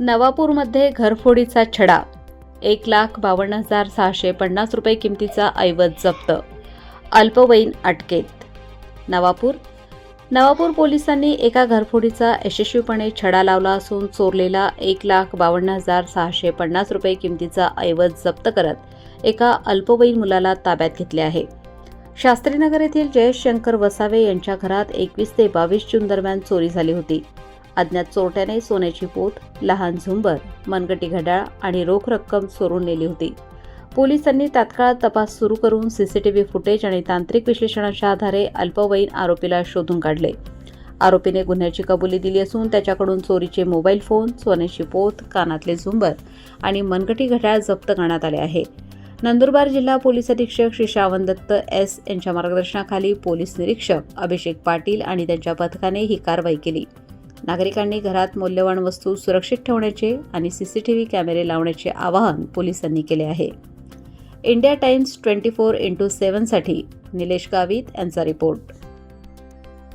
नवापूरमध्ये घरफोडीचा छडा. एक लाख बावन्न हजार सहाशे पन्नास रुपये किमतीचा ऐवज जप्त. अल्पवयीन अटकेत. नवापूर. नवापूर पोलिसांनी एका घरफोडीचा यशस्वीपणे छडा लावला असून चोरलेला एक लाख बावन्न हजार सहाशे पन्नास रुपये किमतीचा ऐवज जप्त करत एका अल्पवयीन मुलाला ताब्यात घेतले आहे. शास्त्रीनगर येथील जयशंकर वसावे यांच्या घरात एकवीस ते बावीस जून दरम्यान चोरी झाली होती. अज्ञात चोरट्याने सोन्याची पोत लहान झुंबर मनगटी घड्याळ आणि रोख रक्कम चोरून नेली होती. पोलिसांनी तात्काळ तपास सुरू करून सीसीटीव्ही फुटेज आणि तांत्रिक विश्लेषणाच्या आधारे अल्पवयीन आरोपीला शोधून काढले. आरोपीने गुन्ह्याची कबुली दिली असून त्याच्याकडून चोरीचे मोबाईल फोन सोन्याची पोत कानातले झुंबर आणि मनगटी घड्याळ जप्त करण्यात आले आहे. नंदुरबार जिल्हा पोलीस अधीक्षक श्री श्रावण दत्त एस यांच्या मार्गदर्शनाखाली पोलीस निरीक्षक अभिषेक पाटील आणि त्यांच्या पथकाने ही कारवाई केली. नागरिकांनी घरात मौल्यवान वस्तू सुरक्षित ठेवण्याचे आणि सी सी टी व्ही कॅमेरे लावण्याचे आवाहन पोलिसांनी केले आहे. India Times twenty four into सेवनसाठी Nilesh Gavit यांचा रिपोर्ट.